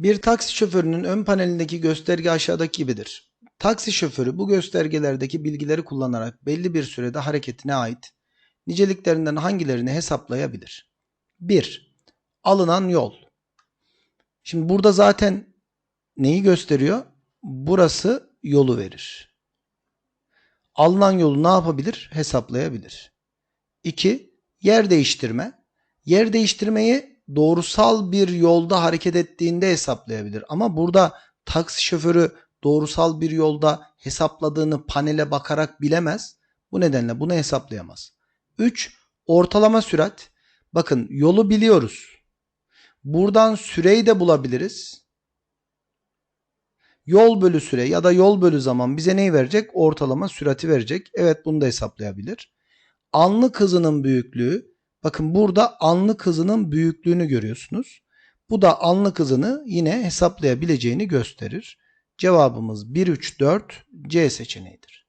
Bir taksi şoförünün ön panelindeki gösterge aşağıdaki gibidir. Taksi şoförü bu göstergelerdeki bilgileri kullanarak belli bir sürede hareketine ait niceliklerinden hangilerini hesaplayabilir? 1. Alınan yol. Şimdi burada zaten neyi gösteriyor? Burası yolu verir. Alınan yolu ne yapabilir? Hesaplayabilir. 2. Yer değiştirme. Yer değiştirmeyi doğrusal bir yolda hareket ettiğinde hesaplayabilir. Ama burada taksi şoförü doğrusal bir yolda hesapladığını panele bakarak bilemez. Bu nedenle bunu hesaplayamaz. 3. Ortalama sürat. Bakın yolu biliyoruz. Buradan süreyi de bulabiliriz. Yol bölü süre ya da yol bölü zaman bize neyi verecek? Ortalama sürati verecek. Evet bunu da hesaplayabilir. Anlık hızının büyüklüğü. Bakın burada anlık hızının büyüklüğünü görüyorsunuz. Bu da anlık hızını yine hesaplayabileceğini gösterir. Cevabımız 1, 3, 4 C seçeneğidir.